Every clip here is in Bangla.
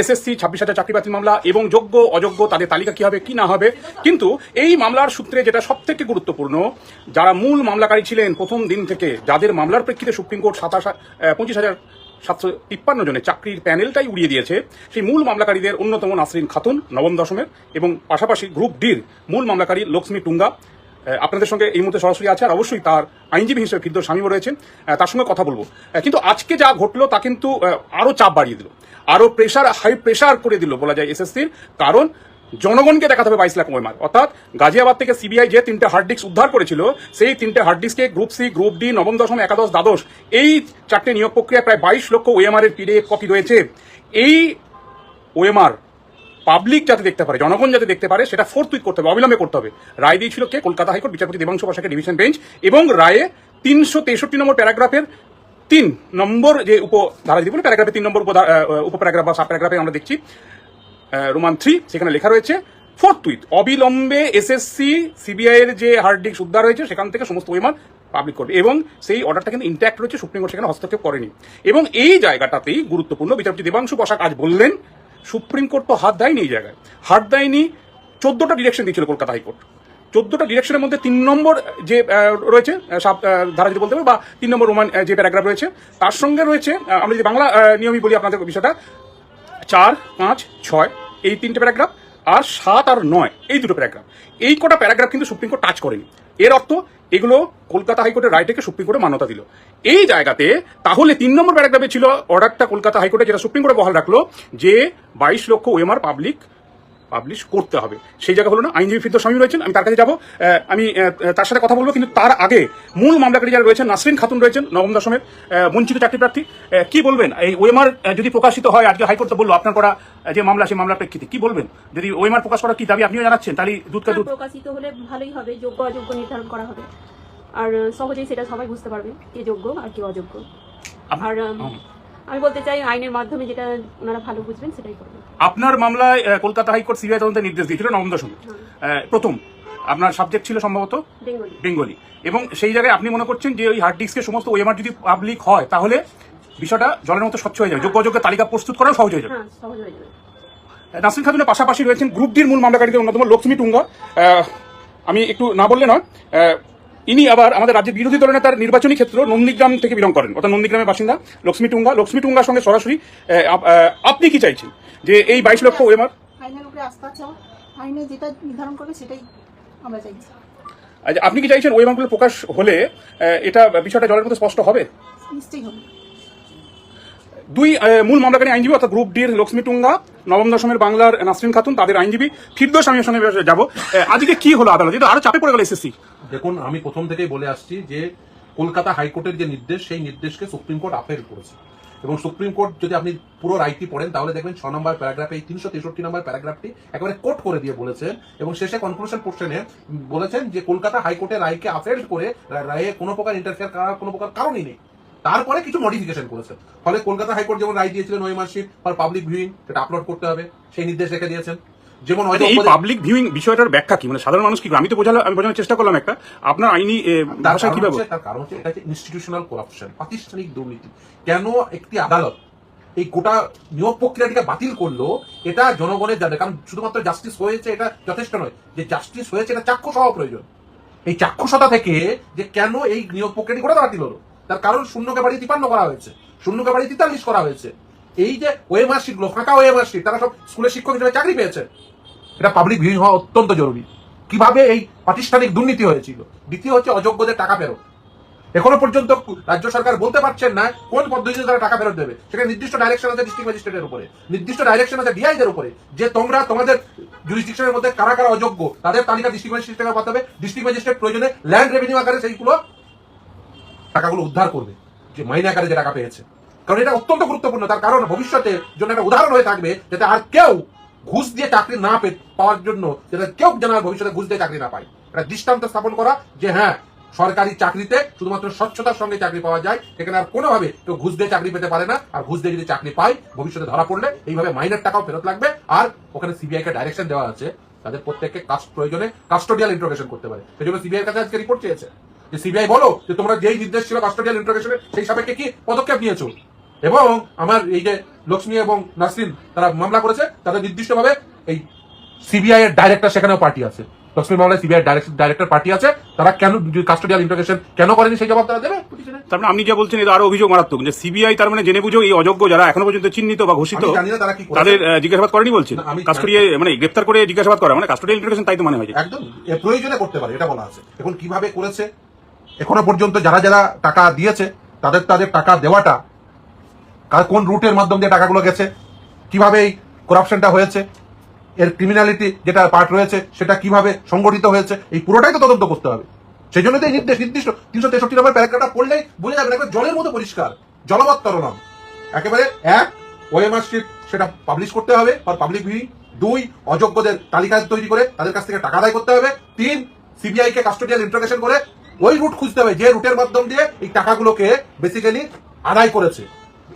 এসএসসি, ছাব্বিশ হাজার চাকরি বাতিল মামলা এবং যোগ্য, অযোগ্য, তাদের তালিকা কি হবে, কি না হবে। কিন্তু এই মামলার সূত্রে যেটা সব থেকে গুরুত্বপূর্ণ, যারা মূল মামলাকারী ছিলেন প্রথম দিন থেকে, যাদের মামলার প্রেক্ষিতে সুপ্রিম কোর্ট সাতাশ পঁচিশ হাজার সাতশো তিপ্পান্ন জনের চাকরির প্যানেলটাই উড়িয়ে দিয়েছে, সেই মূল মামলাকারীদের অন্যতম নাসরিন খাতুন, নবম দশমের, এবং পাশাপাশি গ্রুপ ডির মূল মামলাকারী লক্ষ্মী টুঙ্গা আপনাদের সঙ্গে এই মুহূর্তে সরাসরি আছে আর অবশ্যই তার আইনজীবী হিসেবে ফিদ্দ স্বামীও রয়েছেন তার সঙ্গে কথা বলব। কিন্তু আজকে যা ঘটলো তা কিন্তু আহ, আরও চাপ বাড়িয়ে দিল আরও প্রেশার হাই প্রেশার করে দিল বলা যায় এসএসসির কারণ জনগণকে দেখাতে হবে বাইশ লাখ ওয়েমার অর্থাৎ গাজিয়াবাদ থেকে সিবিআই যে তিনটে হার্ড ডিস্ক উদ্ধার করেছিল সেই তিনটে হার্ড ডিস্কে গ্রুপ সি গ্রুপ ডি নবম দশম একাদশ দ্বাদশ এই চারটে নিয়োগ প্রক্রিয়ায় প্রায় বাইশ লক্ষ ওএমআর এর পিডিএফ কপি রয়েছে। এই ওএমআর পাবলিক যাতে দেখতে পারে, জনগণ যাতে দেখতে পারে, সেটা ফোর্থ উইক করতে হবে, অবিলম্বে করতে হবে। রায় দিয়েছিল কে? কলকাতা হাইকোর্ট বিচারপতি দেবাংশু বসাকের ডিভিশন বেঞ্চ এবং রায়ে তিনশো তেষট্টি নম্বর প্যারাগ্রাফের তিন নম্বর যে উপধারা যদি বলি প্যারাগ্রাফে তিন নম্বর উপপ্যারাগ্রাফ বা সাব প্যারাগ্রাফে আমরা দেখছি রোমান থ্রি, সেখানে লেখা রয়েছে ফোর্থ উইথ অবিলম্বে এসএসসি সিবিআই এর যে হার্ড ডিস্ক উদ্ধার হয়েছে, সেখান থেকে সমস্ত পরিমাণ পাবলিক করবে এবং সেই অর্ডারটা কিন্তু ইন্ট্যাক্ট রয়েছে, সুপ্রিম কোর্ট সেখানে হস্তক্ষেপ করেনি। এবং এই জায়গাটাতেই গুরুত্বপূর্ণ বিচারপতি দেবাংশু বসাক আজ বললেন সুপ্রিম কোর্ট তো হাত দেয়নি এই জায়গায়। হাত দেয়নি চোদ্দটা ডিরেকশন দিয়েছিল কলকাতা হাইকোর্ট। চোদ্দটা ডিরেকশনের মধ্যে তিন নম্বর যে রয়েছে ধারা যদি বলতে হবে, বা তিন নম্বর রোমান যে প্যারাগ্রাফ রয়েছে, তার সঙ্গে রয়েছে আমরা যদি বাংলা নিয়মই বলি আপনাদের বিষয়টা, চার, পাঁচ, ছয়, এই তিনটে প্যারাগ্রাফ, আর সাত আর নয়, এই দুটো প্যারাগ্রাফ। এই কটা প্যারাগ্রাফ কিন্তু সুপ্রিম কোর্ট টাচ করেনি। এর অর্থ এগুলো কলকাতা হাইকোর্টের রায়টাকে সুপ্রিম কোর্টে মান্যতা দিল। এই জায়গাতে তাহলে তিন নম্বর প্যারাগ্রাফে ছিল অর্ডারটা কলকাতা হাইকোর্টে যেটা সুপ্রিম কোর্টে বহাল রাখল যে বাইশ লক্ষ ওএমআর পাবলিক পাবলিশ করতে হবে। সেই জায়গা হলো না আইনজীবী ফিরদোস স্বামী রয়েছেন আমি তার কাছে যাব। আমি তার সাথে কথা বলব কিন্তু তার আগে মূল মামলাকারী যারা রয়েছেন নাসরিন খাতুন রয়েছেন নবম দশমের বঞ্চিত চাকরি প্রার্থী। কি বলবেন? এই ওএমআর যদি প্রকাশিত হয় আজকে হাইকোর্ট তো বলল আপনার করা যে মামলা সেই মামলার প্রেক্ষিতে। কি বলবেন? যদি ওএমআর প্রকাশ করা কি দাবি আপনিও জানাচ্ছেন? তাহলে দুধ কা হ্যাঁ, দুধ। প্রকাশিত হলে ভালোই হবে যোগ্য অযোগ্য নির্ধারণ করা হবে। আর সহজেই সেটা সবাই বুঝতে পারবে কে যোগ্য আর কে অযোগ্য। আর আমি বলতে চাই আইনের মাধ্যমে যেটা ওনারা ভালো বুঝবেন সেটাই করবেন। আপনার মামলায় কলকাতা হাইকোর্ট সিবিআই তদন্তের নির্দেশ দিয়েছিল নবম দশমে প্রথম। আপনার সাবজেক্ট ছিল সম্ভবত বেঙ্গলি। এবং সেই জায়গায় আপনি মনে করছেন যে ওই হার্ড ডিস্কের সমস্ত ওএমআর যদি পাবলিক হয় তাহলে বিষয়টা জলের মতো স্বচ্ছ হয়ে যাবে। যোগ্য অযোগ্য তালিকা প্রস্তুত করাও সহজ হয়ে যাবে। হ্যাঁ নাসরিন খাতুনের পাশাপাশি রয়েছেন গ্রুপ ডির মূল মামলাকারীদের অন্যতম লক্ষ্মী টুঙ্গা আমি একটু না বললে নয় ইনি আবার আমাদের রাজ্যের বিরোধী দলের নেতার নির্বাচনী ক্ষেত্র নন্দীগ্রাম থেকে বিলং করেন। অর্থাৎ নন্দীগ্রামের বাসিন্দা লক্ষ্মী টুঙ্গা। লক্ষ্মী টুঙ্গার সঙ্গে সরাসরি আপনি কি চাইছেন? যে এই বাইশ লক্ষ ওএমআর। আইনে যেটা নির্ধারণ করবে সেটাই আমরা চাইছি। আচ্ছা, আপনি কি চাইছেন ওএমআরগুলো প্রকাশ হলে এটা বিষয়টা জলের মতো স্পষ্ট হবে? দুই মূল মামলাকারী আইনজীবী অর্থাৎ গ্রুপ ডির লক্ষ্মী টুঙ্গা নবম দশমের বাংলার নাসরিন খাতুন তাদের আইনজীবী ফিরদোস স্বামীর সঙ্গে যাব। আজকে কি হলো আদালত? এটা আরও চাপে পড়ে গেল এসএসসি। দেখুন, আমি প্রথম থেকেই বলে আসছি যে কলকাতা হাইকোর্টের যে নির্দেশ, সেই নির্দেশকে সুপ্রিম কোর্ট আপিল করেছে। এবং সুপ্রিম কোর্ট যদি আপনি পুরো রাইটটি পড়েন, তাহলে দেখবেন ছ নম্বর প্যারাগ্রাফে, এই তিনশো তেষট্টি নম্বর প্যারাগ্রাফটি একেবারে কোর্ট করে দিয়ে বলেছেন এবং শেষে কনক্লুশন পোর্শনে বলেছেন যে কলকাতা হাইকোর্টের রায়কে আফেল্ড করে রায়ে কোনো প্রকার ইন্টারফেয়ার করার কোনো প্রকার কারণই নেই। তারপরে কিছু মডিফিকেশন করেছেন ফলে কলকাতা হাইকোর্ট যেমন রায় দিয়েছিলেন ওই মার্কশিট ফর পাবলিক ভিউইং সেটা আপলোড করতে হবে, সেই নির্দেশ রেখে দিয়েছেন। যেমন আচ্ছা, এই পাবলিক ভিউইং বিষয়টার ব্যাখ্যা কি? মানে সাধারণ মানুষ কি আমি তো বোঝালাম আমি বোঝানোর চেষ্টা করলাম একটা। আপনার আইনি কীভাবে? হচ্ছে- তার কারণ হচ্ছে এটা ইনস্টিটিউশনাল করাপশন প্রাতিষ্ঠানিক দুর্নীতি। কেন একটি আদালত এই গোটা নিয়োগ প্রক্রিয়াটিকে বাতিল করল? এটা জনগণের জানে। কারণ শুধুমাত্র জাস্টিস হয়েছে এটা যথেষ্ট নয়। যে জাস্টিস হয়েছে এটা চাক্ষুষ হওয়া প্রয়োজন। এই চাক্ষুষতা থেকে যে কেন এই নিয়োগ প্রক্রিয়াটি গোটা বাতিল হলো? তার কারণ শূন্যকে বাড়ি তিপান্ন করা হয়েছে। শূন্যকে বাড়ি তেতাল্লিশ করা হয়েছে। এই যে ওএমআর শিটগুলো ফাঁকা ওএমআর তারা সব স্কুলের শিক্ষক হিসেবে চাকরি পেয়েছে। এটা পাবলিক ভিউইং হওয়া অত্যন্ত জরুরি। কীভাবে এই প্রাতিষ্ঠানিক দুর্নীতি হয়েছিল? দ্বিতীয় হচ্ছে অযোগ্যদের টাকা ফেরত। এখনও পর্যন্ত রাজ্য সরকার বলতে পারছেন না কোন পদ্ধতিতে তারা টাকা ফেরত দেবে। সেখানে নির্দিষ্ট ডাইরেকশন আছে ডিস্ট্রিক্ট ম্যাজিস্ট্রেটের উপরে। নির্দিষ্ট ডাইরেকশন আছে ডিআইদের উপরে। যে তোমরা তোমাদের জুরিসডিকশনের মধ্যে কারা কারা অযোগ্য, তাদের তালিকা ডিস্ট্রিক্ট ম্যাজিস্ট্রেটকে পাঠাবে। ডিস্ট্রিক্ট ম্যাজিস্ট্রেট প্রয়োজনে ল্যান্ড রেভিনিউ আকারে সেইগুলো টাকাগুলো উদ্ধার করবে, যে মাইনে আকারে যে টাকা পেয়েছে। কারণ এটা অত্যন্ত গুরুত্বপূর্ণ। তার কারণ ভবিষ্যতে জন্য একটা উদাহরণ হয়ে থাকবে, যাতে আর কেউ ঘুষ দিয়ে চাকরি না পাওয়ার জন্য যাতে কেউ যেন আর ভবিষ্যতে ঘুষ দিয়ে চাকরি না পায়। একটা দৃষ্টান্ত স্থাপন করা যে হ্যাঁ সরকারি চাকরিতে শুধুমাত্র স্বচ্ছতার সঙ্গে চাকরি পাওয়া যায়, সেখানে আর কোনোভাবে কেউ ঘুষ দিয়ে চাকরি পেতে পারে না, আর ঘুষ দিয়ে যদি চাকরি পায়, ভবিষ্যতে ধরা পড়লে এইভাবে মাইনের টাকাও ফেরত লাগবে, আর ওখানে সিবিআই কে ডাইরেকশন দেওয়া আছে, তাদের প্রত্যেককে কাস্ট প্রয়োজনে কাস্টোডিয়াল ইন্টারোগেশন করতে পারে। সেই জন্য সিবিআই কাছে আজকে রিপোর্ট চেয়েছে। যে সিবিআই বলো যে তোমরা যেই নির্দেশ ছিল কাস্টোডিয়াল ইন্টারোগেশনের সেই সাপেক্ষে কি পদক্ষেপ নিয়েছো? এবং আমার এই যে লক্ষ্মী এবং নাসরিন তারা মামলা করেছে তাদের নির্দিষ্টভাবে এই সিবিআই এর ডাইরেক্টর সেখানেও পার্টি আছে। লক্ষ্মী মামলায় সিবিআই ডাইরেক্টর পার্টি আছে। তারা কেন কাস্টোডিয়াল ইন্টারোগেশন কেন করেনি সেই জবাব তারা দেবে। তার মানে আপনি যা বলছেন এটা আরও অভিযোগ মারাত্মক। যে সিবিআই তার মানে জেনে বুঝো এই অযোগ্য যারা এখনও পর্যন্ত চিহ্নিত বা ঘোষিত তাদের জিজ্ঞাসাবাদ করেনি বলছেন? কাস্টোডিয়ে মানে গ্রেপ্তার করে জিজ্ঞাসাবাদ করা মানে কাস্টোডিয়াল ইন্টারোগেশন তাই তো মানে হয় একদম প্রয়োজনে করতে পারে এটা বলা আছে। এখন কীভাবে করেছে? এখনও পর্যন্ত যারা যারা টাকা দিয়েছে তাদের তাদের টাকা দেওয়াটা কোন রুটের মাধ্যম দিয়ে টাকাগুলো গেছে? কীভাবে এই করাপশনটা হয়েছে? এর ক্রিমিনালিটি যেটা পার্ট রয়েছে, সেটা কীভাবে সংগঠিত হয়েছে? এই পুরোটাই তো তদন্ত করতে হবে। সেই জন্য তো এই নির্দেশ, নির্দিষ্ট তিনশো তেষট্টি নম্বর প্যারাগ্রাফটা পড়লেই বোঝা যাবে একবার জলের মতো পরিষ্কার জলবত্তরণম একেবারে এক ওএমআর শিট সেটা পাবলিশ করতে হবে আর পাবলিক ভিউইং দুই, অযোগ্যদের তালিকা তৈরি করে তাদের কাছ থেকে টাকা আদায় করতে হবে। তিন সিবিআই কে কাস্টোডিয়াল ইন্টারোগেশন করে ওই রুট খুঁজতে হবে, যে রুটের মাধ্যম দিয়ে এই টাকাগুলোকে বেসিক্যালি আদায় করেছে।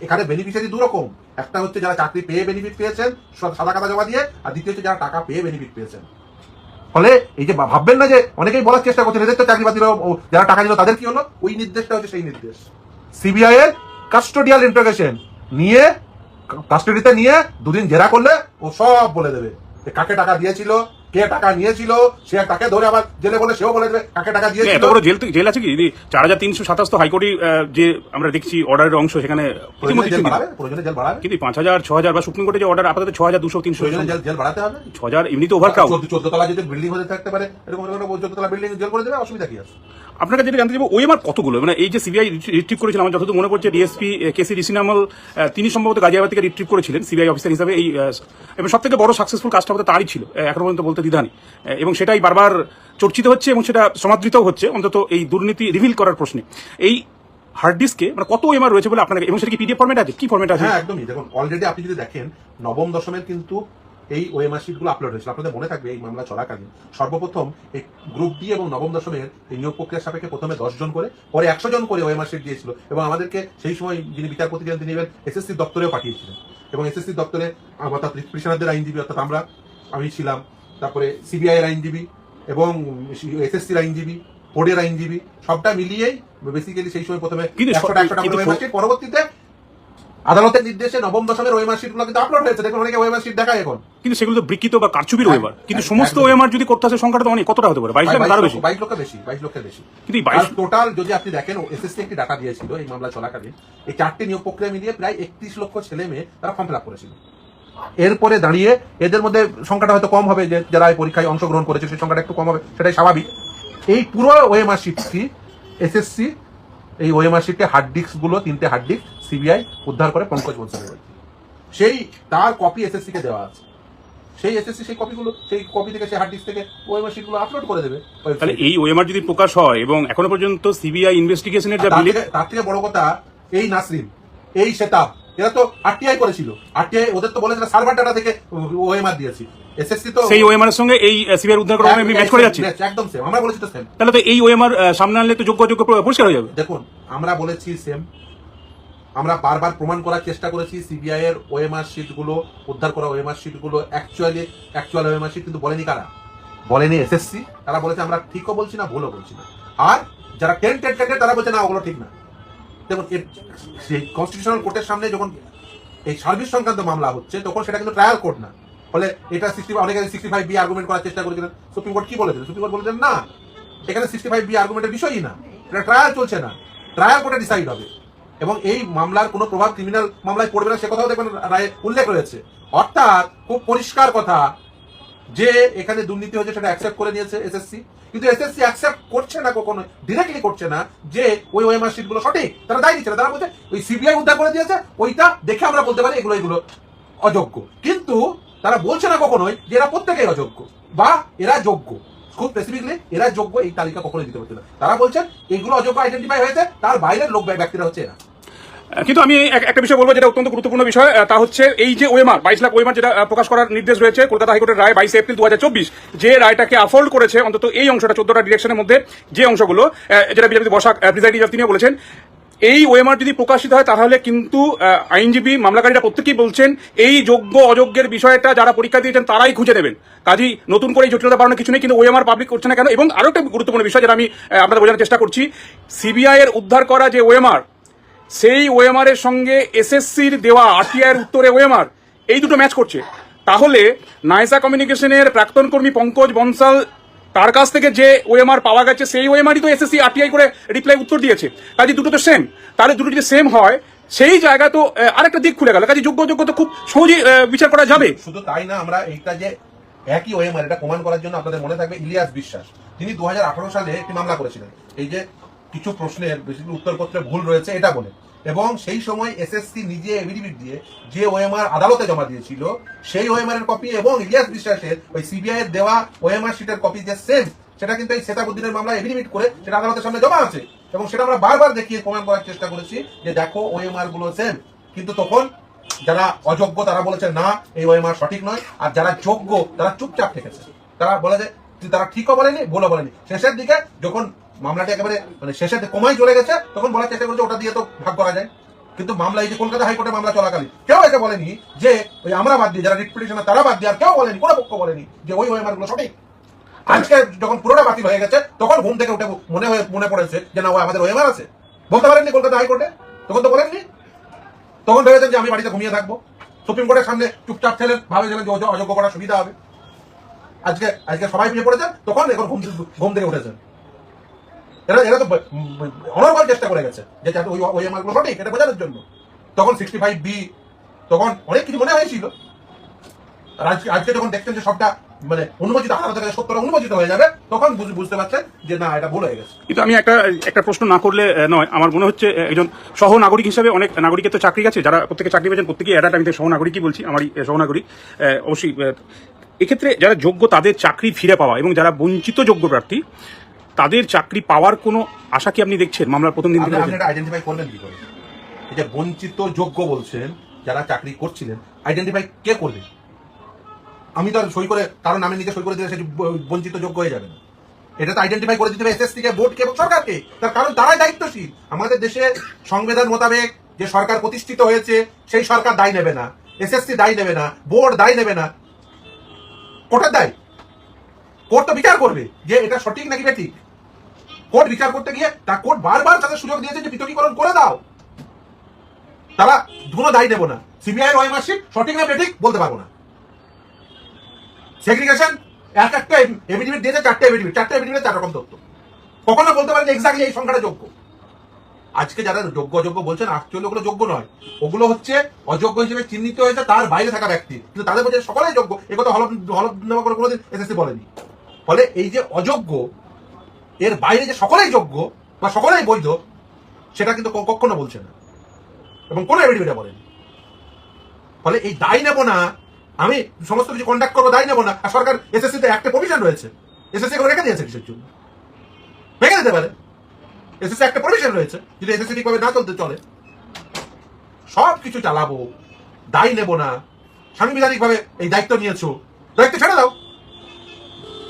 এখানে বেনিফিশিয়ারি দু রকম একটা হচ্ছে যারা চাকরি পেয়ে বেনিফিট পেয়েছেন সাদা কাদা জমা দিয়ে, আর দ্বিতীয় হচ্ছে যারা টাকা পেয়ে বেনিফিট পেয়েছেন। ফলে এই যে ভাববেন না যে অনেকেই বলার চেষ্টা করছেন এদের তো চাকরি ও যারা টাকা দিল তাদের কি হলো? ওই নির্দেশটা হচ্ছে সেই নির্দেশ। সিবিআই এর কাস্টোডিয়াল ইন্টারোগেশন নিয়ে কাস্টডিতে নিয়ে দুদিন জেরা করলে ও সব বলে দেবে যে কাকে টাকা দিয়েছিল কে টাকা নিয়েছিল সে তাকে ধরে আবার জেলে বলে সেও বলে দেবে কাকে টাকা এত বড় জেল জেল আছে কি? দিদি চার হাজার তিনশো সাতাশ হাইকোর্টে যে আমরা দেখছি অর্ডারের অংশ সেখানে কিন্তু পাঁচ হাজার ছ হাজার বা সুপ্রিম কোর্টে যে অর্ডার আপাতত ছ হাজার দুশো তিনশো জেল জেল বাড়াতে হবে। ছ হাজার এমনিতে ওভার ক্রাউড চোদ্দ চোদ্দ তলা যদি বিল্ডিং হতে থাকতে পারে এরকম চোদ্দ তলা বিল্ডিং জেল করে দেবে অসুবিধা কি আছে আপনার কাছে যেটা জানতে চাইব ওই আমার কতগুলো? মানে এই যে সিবিআই রিট্রিভ করেছিল আমার যতদূর মনে পড়ছে ডিএসপি কেসি রিসিনামল তিনি সম্ভবত গাজিয়াবাদ থেকে রিট্রিভ করেছিলেন সিবিআই অফিসার হিসাবে এই এবং সব থেকে বড় সাকসেসফুল কাজটা হতে তারই ছিল এখনও পর্যন্ত বলতে দ্বিধানি আহ, এবং সেটাই বারবার চর্চিত হচ্ছে এবং সেটা সমাদৃত হচ্ছে অন্তত এই দুর্নীতি রিভিল করার প্রশ্নে। এই হার্ড ডিস্কে মানে কত এমআর রয়েছে বলে আপনার এবং সেটা কি পিডিএফ ফরম্যাট আছে? কি ফরম্যাট আছে? হ্যাঁ একদমই। দেখুন অলরেডি আপনি যদি দেখেন নবম দশমের কিন্তু এই ওএমআর শিটগুলো আপলোড হয়েছিল। আপনাদের মনে থাকবে এই মামলা চলাকালীন। সর্বপ্রথম এই গ্রুপ ডি এবং নবম দশমের এই নিয়োগ প্রক্রিয়ার সাপেক্ষে প্রথমে দশ জন করে পরে একশো জন করে ওএমআর শিট দিয়েছিল এবং আমাদেরকে সেই সময় যিনি বিচারপতি ছিলেন তিনি এসএসসি দপ্তরেও পাঠিয়েছিলেন। এবং এসএসসি দপ্তরে অর্থাৎ কৃষ্ণাদের আইনজীবী অর্থাৎ আমরা আমি ছিলাম। তারপরে সিবিআই এর আইনজীবী এবং এসএসসির আইনজীবী বোর্ডের আইনজীবী সবটা মিলিয়েই বেসিক্যালি সেই সময় প্রথমে পরবর্তীতে আদালতের নির্দেশে নবম দশমের ওএমআর শিটগুলো কিন্তু আপলোড হয়েছে। দেখুন অনেকে ওএমআর শিট দেখায় এখন। কিন্তু সেগুলো তো বিকৃত বা কারচুপির হ্যাঁ, ওয়েমার। কিন্তু সমস্ত একদম। ওয়েমার যদি করতে আসে সংখ্যাটা তো অনেক কতটা হতে পারে? লাখ বেশি। লক্ষের বেশি বাইশ লক্ষের বেশি। কিন্তু এই টোটাল যদি আপনি দেখেন এসএসসি একটি ডাটা দিয়েছিল এই মামলা চলাকালীন এই চারটি নিয়োগ প্রক্রিয়া মিলিয়ে প্রায় একত্রিশ লক্ষ ছেলে মেয়ে তারা ফর্ম ফিল আপ করেছিল। এরপরে দাঁড়িয়ে এদের মধ্যে সংখ্যাটা হয়তো কম হবে যে যারা এই পরীক্ষায় অংশগ্রহণ করেছে সেই সংখ্যাটা একটু কম হবে সেটাই স্বাভাবিক। এই পুরো ওএমআর শিটটি এসএসসি এই ওএমআর শিটে হার্ড ডিস্কগুলো তিনটে হার্ড ডিস্ক সিবিআই উদ্ধার করে পঙ্কজ বাড়ি। সেই তার কপি এসএসসি কে দেওয়া আছে। সেই এসএসসি সেই কপিগুলো সেই কপি থেকে সেই হার্ড ডিস্ক থেকে ওএমআর শিটগুলো আপলোড করে দেবে। তাহলে এই ওএমআর যদি প্রকাশ হয় এবং এখনও পর্যন্ত সিবিআই ইনভেস্টিগেশনের যা তার বিলে থেকে- তার থেকে বড় কথা এই নাসরিন এই সেতাব এরা তো আরটিআই করেছিল। আরটিআই ওদের তো বলেছিল সার্ভার ডাটা থেকে ওএমআর দিয়েছি। এসএসসি তো সেই ওএমআর এর সঙ্গে এই সিবিআই উদ্ধার করা ম্যাচ করে যাচ্ছে? একদম সেম আমরা বলেছি তো সেম তাহলে তো এই ওএমআর সামনে আনলে তো যোগ্য অযোগ্য পরিষ্কার হয়ে যাবে। দেখুন আমরা বলেছি সেম আমরা বারবার প্রমাণ করার চেষ্টা করেছি সিবিআই এর ওএমআর শিটগুলো উদ্ধার করা ওএমআর শিটগুলো অ্যাকচুয়ালি অ্যাকচুয়াল ওএমআর শিট কিন্তু বলেনি কারা? বলেনি এসএসসি তারা বলেছে আমরা ঠিকও বলছি না, ভুলও বলছি না। আর যারা টেন্টেড টেন্টেড তারা বলছে, না, ওগুলো ঠিক না। দেখুন সেই কনস্টিটিউশনাল কোর্টের সামনে যখন এই সার্ভিস সংক্রান্ত মামলা হচ্ছে, তখন সেটা কিন্তু ট্রায়াল কোর্ট না। ফলে এটা সিক্সটি অনেকে সিক্সটি ফাইভ বি আর্গুমেন্ট করার চেষ্টা করেছিলেন। সুপ্রিম কোর্ট কি বলেছিলেন সুপ্রিম কোর্ট বলেছেন না, এখানে সিক্সটি ফাইভ বি আর্গুমেন্টের বিষয়ই না। এটা ট্রায়াল চলছে না। ট্রায়াল কোর্টে ডিসাইড হবে। এবং এই মামলার কোনো প্রভাব ক্রিমিনাল মামলায় পড়বে না, সে কথাও দেখবেন রায়ে উল্লেখ রয়েছে। অর্থাৎ খুব পরিষ্কার কথা যে এখানে দুর্নীতি হয়েছে সেটা অ্যাকসেপ্ট করে নিয়েছে এসএসসি কিন্তু এসএসসি অ্যাকসেপ্ট করছে না কখনো ডিরেক্টলি করছে না যে ওই ওএমআর শিটগুলো সঠিক, তারা দায় দিচ্ছে না। তারা বলছে, ওই সিবিআই উদ্ধার করে দিয়েছে, ওইটা দেখে আমরা বলতে পারি এগুলো এগুলো অযোগ্য। কিন্তু তারা বলছে না কখনোই যে এরা প্রত্যেকেই অযোগ্য, বা এরা যোগ্য। খুব স্পেসিফিকলি এরা যোগ্য এই তালিকা কখনোই দিতে পারছে না। তারা বলছেন এগুলো অযোগ্য আইডেন্টিফাই হয়েছে, তার বাইরের লোক ব্যক্তিরা হচ্ছে এরা। কিন্তু আমি এক- একটা বিষয় বলব যেটা অত্যন্ত গুরুত্বপূর্ণ বিষয় তা হচ্ছে এই যে ওএমআর বাইশ লাখ ওএমআর যেটা প্রকাশ করার নির্দেশ রয়েছে কলকাতা হাইকোর্টের রায় বাইশে এপ্রিল দু হাজার চব্বিশ, যে রায়টাকে আফোল্ড করেছে অন্তত এই অংশটা চোদ্দটা ডিরেকশনের মধ্যে যে অংশগুলো যেটা বিজেপি বসাক প্রিজাইডিং তিনিও বলেছেন, এই ওএমআর যদি প্রকাশিত হয় তাহলে কিন্তু আইনজীবী, মামলাকারীরা প্রত্যেকেই বলছেন এই যোগ্য অযোগ্যের বিষয়টা যারা পরীক্ষা দিয়েছেন তারাই খুঁজে নেবেন। কাজেই নতুন করে জটিলতা বাড়ানোর কিছু নেই, কিন্তু ওএমআর পাবলিক করছে না কেন? এবং আরও একটা গুরুত্বপূর্ণ বিষয় যেটা আমি আপনাদের বোঝানোর চেষ্টা করছি, সিবিআই এর উদ্ধার করা যে ওএমআর সেই ওএমআর এর সঙ্গে এসএসসির দেওয়া আরটিআই এর উত্তরে ওএমআর এই দুটো ম্যাচ করছে। তাহলে নাইসা কমিউনিকেশনের প্রাক্তন কর্মী পঙ্কজ বনসাল তার কাছ থেকে যে ওএমআর পাওয়া গেছে, সেই ওএমআরই তো এসএসসি আরটিআই করে রিপ্লাই উত্তর দিয়েছে। কাজে দুটো তো সেম তাহলে দুটো যদি সেম হয়, সেই জায়গা তো আরেকটা দিক খুলে গেল। কাজে যোগ্য যোগ্য তো খুব সহজেই বিচার করা যাবে। শুধু তাই না, আমরা এইটা যে একই ওএমআর এটা প্রমাণ করার জন্য আপনাদের মনে থাকবে ইলিয়াস বিশ্বাস। তিনি দু হাজার আঠারো সালে একটি মামলা করেছিলেন। এই যে কিছু প্রশ্নের বেশিরভাগ উত্তরপত্রে ভুল রয়েছে, এটা বলে। এবং সেই সময় এসএসসি নিজে এভিডেভিট দিয়ে যে ওএমআর আদালতে জমা দিয়েছিল, সেই ওএমআর এর কপি এবং ইলিয়াস বিশ্বাসের ওই সিবিআই এর দেওয়া ওএমআর শিটের কপি যে সেম সেটা কিন্তু এই সেতাবুদ্দিনের মামলা এভিডেভিট করে সেটা আদালতের সামনে জমা আছে। এবং সেটা আমরা বারবার দেখিয়ে প্রমাণ করার চেষ্টা করেছি যে দেখো ওএমআরগুলো সেম কিন্তু তখন যারা অযোগ্য, তারা বলেছে, না, এই ওএমআর সঠিক নয়। আর যারা যোগ্য, তারা চুপচাপ থেকেছে। তারা বলে যে, তারা ঠিকও বলেনি, ভুলও বলেনি। শেষের দিকে যখন মামলাটি একেবারে মানে দিকে কমাই চলে গেছে, তখন বলার চেষ্টা করছে ওটা দিয়ে তো ভাগ করা যায়। কিন্তু মামলা, এই যে কলকাতা হাইকোর্টে মামলা চলাকালীন, কেউ এসে বলেনি যে ওই আমরা বাদ দিয়ে, যারা রিট তারা বাদ দিয়ে, আর কেউ বলেনি, কোনো পক্ষ বলেনি যে ওই ওএমআরগুলো সঠিক। আজকে যখন পুরোটা বাতিল হয়ে গেছে, তখন ঘুম থেকে উঠে মনে হয়ে, মনে পড়েছে যে না ওই আমাদের ওএমআর আছে। বলতে পারেননি কলকাতা হাইকোর্টে? তখন তো বলেননি। তখন ভেবেছেন যে আমি বাড়িতে ঘুমিয়ে থাকব। সুপ্রিম কোর্টের সামনে চুপচাপ ছিলেন ভাবেছিলেন যে অযোগ্য- করার সুবিধা হবে। আজকে আজকে সবাই পিছিয়ে পড়েছেন, তখন এখন ঘুম ঘুম থেকে উঠেছেন। এরা এরা তো অনর্গল চেষ্টা করে গেছে যে ওই ওই আমারগুলো সঠিক এটা বোঝানোর জন্য। তখন সিক্সটি ফাইভ বি তখন অনেক কিছু মনে হয়েছিল। আর আজকে আজকে যখন দেখছেন যে সবটা মানে হয়ে যাবে তখন বুঝ- বুঝতে যে না এটা ভুল হয়ে গেছে। কিন্তু আমি একটা একটা প্রশ্ন না করলে নয়। আমার মনে হচ্ছে একজন সহ নাগরিক হিসেবে অনেক নাগরিকের তো চাকরি আছে যারা প্রত্যেকে চাকরি পেয়েছেন প্রত্যেকে আমি সহ নাগরিকই বলছি আমারই আহ, সহনাগরিক আহ, অবশ্যই এক্ষেত্রে যারা যোগ্য তাদের চাকরি ফিরে পাওয়া এবং যারা বঞ্চিত যোগ্য প্রার্থী তাদের চাকরি পাওয়ার কোনো আশা কি আপনি দেখছেন? মামলার প্রথম দিন থেকে আপনি আপনি এটা আইডেন্টিফাই করলেন কি করে? বঞ্চিত যোগ্য বলছেন যারা চাকরি করছিলেন আইডেন্টিফাই কে করলেন? আমি তো সই করে কারও নামে নিজে সই করে দিলে সেটি বঞ্চিত যোগ্য হয়ে যাবে না। এটা তো আইডেন্টিফাই করে দিতে হবে এসএসসি কে বোর্ডকে এবং সরকারকে। তার কারণ তারাই দায়িত্বশীল। আমাদের দেশে সংবিধান মোতাবেক যে সরকার প্রতিষ্ঠিত হয়েছে সেই সরকার দায় নেবে না। এসএসসি দায় নেবে না বোর্ড দায় নেবে না। কোর্টের দায়। কোর্ট তো বিচার করবে যে এটা সঠিক নাকি ঠিক কোর্ট বিচার করতে গিয়ে তা কোর্ট বারবার তাদের সুযোগ দিয়েছে যে পৃথকীকরণ করে দাও। তারা কোনো দায়ী নেব না। সিবিআই ওয়াই মার্কশিট সঠিক না বেঠিক বলতে পারব না। সেগ্রিগেশন এক একটা এভিডেভিট দিয়েছে, চারটে এভিডেভিট চারটে এভিডেভিট চার রকম তথ্য। কখনো বলতে পারেন এক্স্যাক্টলি এই সংখ্যাটা যোগ্য। আজকে যারা যোগ্য অযোগ্য বলছেন অ্যাকচুয়ালি ওগুলো যোগ্য নয়। ওগুলো হচ্ছে অযোগ্য হিসেবে চিহ্নিত হয়েছে তার বাইরে থাকা ব্যক্তি। কিন্তু তাদের মধ্যে সকলেই যোগ্য। এ একথা হলফ হলফনামা করে কোনোদিন এসএসসি বলেনি। ফলে এই যে অযোগ্য এর বাইরে যে সকলেই যোগ্য বা সকলেই বৈধ, সেটা কিন্তু কখনো বলছে না। এবং কোনো এভিডেভিটে বলেনি। ফলে এই দায় নেব না, আমি সমস্ত কিছু কন্ডাক্ট করব, দায় নেব না, আর সরকার এসএসসি তে একটা প্রভিশন রয়েছে। এসএসসি করে রেখে দিয়েছে কিসের জন্য। রেখে দিতে পারে। এসএসসি একটা প্রভিশন রয়েছে, যদি এসএসসি ঠিকভাবে না চলতে চলে। সব কিছু চালাবো, দায় নেব না। সাংবিধানিকভাবে এই দায়িত্ব নিয়েছো। দায়িত্ব ছেড়ে দাও।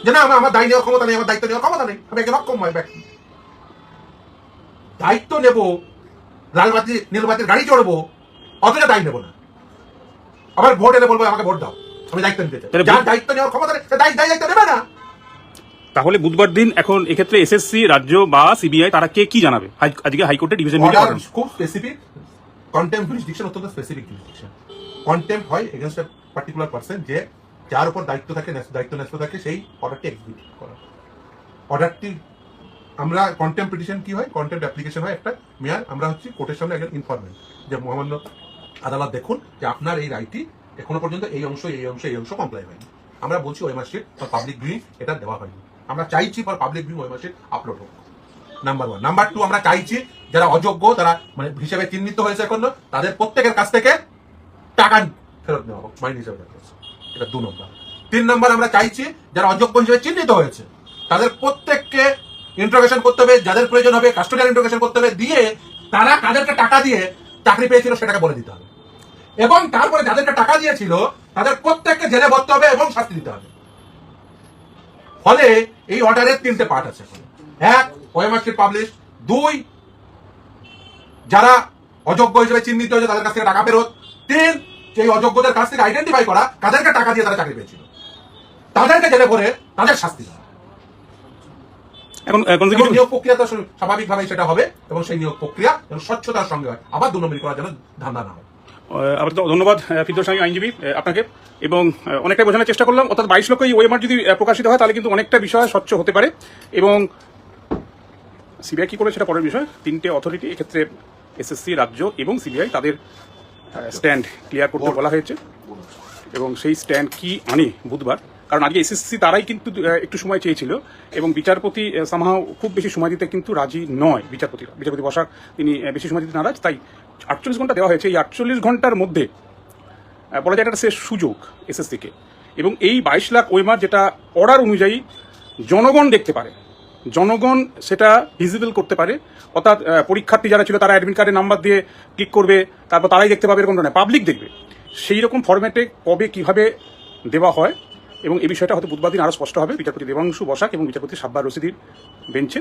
যে না আমার আমার দায় নেওয়ার ক্ষমতা নেই আমার দায়িত্ব নেওয়ার ক্ষমতা নেই। আমি একজন অক্ষম ব্যক্তি দায়িত্ব নেব লালবাতি নীলবাতির গাড়ি চড়বো অথচ দায় নেব না। আবার ভোট এলে বলব আমাকে ভোট দাও। আমি দায়িত্ব নিতে চাই। যার দায়িত্ব নেওয়ার ক্ষমতা নেই দায়িত্ব দায়িত্ব নেবে না। তাহলে বুধবার দিন এখন এক্ষেত্রে এসএসসি রাজ্য বা সিবিআই তারা কে কি জানাবে? আজকে হাইকোর্টে ডিভিশন খুব স্পেসিফিক কন্টেম্প জুরিসডিকশন অত্যন্ত স্পেসিফিক জুরিসডিকশন কন্টেম্প হয় এগেনস্ট এ পার্টিকুলার পার্সন যে যার উপর দায়িত্ব থাকে দায়িত্ব ন্যস্ত থাকে, সেই অর্ডারটি এক্সিকিউট করা। অর্ডারটি আমরা কন্টেম্প পিটিশন কি হয়? কন্টেম্প অ্যাপ্লিকেশন হয় একটা মেয়ার আমরা হচ্ছে কোর্টের সামনে একজন ইনফরমেন্ট যে মহামান্য আদালত দেখুন যে আপনার এই রাইটটি এখনও পর্যন্ত এই অংশ এই অংশ এই অংশ কমপ্লাই হয়নি। আমরা বলছি ওই ফর পাবলিক ভিউইং এটা দেওয়া হয়নি। আমরা চাইছি ফর পাবলিক ভিউইং ওই মাসিট আপলোড হোক। নাম্বার ওয়ান নাম্বার টু আমরা চাইছি যারা অযোগ্য, তারা মানে হিসেবে চিহ্নিত হয়েছে এখন, তাদের প্রত্যেকের কাছ থেকে টাকা ফেরত নেওয়া হোক। মাইন হিসেবে। এটা দু নম্বর। তিন নম্বর আমরা চাইছি, যারা অযোগ্য হিসেবে চিহ্নিত হয়েছে, তাদের প্রত্যেককে ইন্টারোগেশন করতে হবে, যাদের প্রয়োজন হবে কাস্টোডিয়াল ইন্টারোগেশন করতে হবে, দিয়ে তারা কাদেরকে টাকা দিয়ে চাকরি পেয়েছিল সেটাকে বলে দিতে হবে। এবং তারপরে যাদেরকে টাকা দিয়েছিল, তাদের প্রত্যেককে জেলে ভরতে হবে এবং শাস্তি দিতে হবে। ফলে এই অর্ডারের তিনটে পার্ট আছে এক ওয়েমার্কশিট পাবলিশ দুই, যারা অযোগ্য হিসেবে চিহ্নিত হয়েছে, তাদের কাছ থেকে টাকা ফেরত তিন সেই অযোগ্যদের কাছ থেকে আইডেন্টিফাই করা কাদেরকে টাকা দিয়ে তারা চাকরি পেয়েছিল। তাদেরকে জেলে করে তাদের শাস্তি এখন এখন নিয়োগ প্রক্রিয়া তো স্বাভাবিকভাবেই সেটা হবে এবং সেই নিয়োগ প্রক্রিয়া যেন স্বচ্ছতার সঙ্গে হয় আবার দু করার জন্য ধান্দা না হয়। আবার তো ধন্যবাদ ফিরদোস স্বামী আইনজীবী আপনাকে। এবং অনেকটাই বোঝানোর চেষ্টা করলাম অর্থাৎ বাইশ লক্ষ এই ওয়েমার যদি প্রকাশিত হয় তাহলে কিন্তু অনেকটা বিষয় স্বচ্ছ হতে পারে। এবং সিবিআই কি করে সেটা পরের বিষয়। তিনটে অথরিটি এক্ষেত্রে এসএসসি রাজ্য এবং সিবিআই তাদের স্ট্যান্ড ক্লিয়ার করতে বলা হয়েছে। এবং সেই স্ট্যান্ড কি আনে বুধবার। কারণ আজকে এসএসসি তারাই কিন্তু একটু সময় চেয়েছিল। এবং বিচারপতি সামহাও খুব বেশি সময় দিতে কিন্তু রাজি নয় বিচারপতিরা। বিচারপতি বসাক তিনি বেশি সময় দিতে নারাজ। তাই আটচল্লিশ ঘণ্টা দেওয়া হয়েছে। এই আটচল্লিশ ঘণ্টার মধ্যে বলা যায় একটা শেষ সুযোগ এসএসসিকে এবং এই বাইশ লাখ ওয়েমার যেটা অর্ডার অনুযায়ী জনগণ দেখতে পারে। জনগণ সেটা ভিজিবল করতে পারে। অর্থাৎ পরীক্ষার্থী যারা ছিল তারা অ্যাডমিট কার্ডের নাম্বার দিয়ে ক্লিক করবে, তারপর তারাই দেখতে পাবে এরকম নয় পাবলিক দেখবে। সেই রকম ফরম্যাটে কবে কীভাবে দেওয়া হয় এবং এই বিষয়টা হয়তো বুধবার দিন আরও স্পষ্ট হবে। বিচারপতি দেবাংশু বসাক এবং বিচারপতি সাব্বার রশিদির বেঞ্চে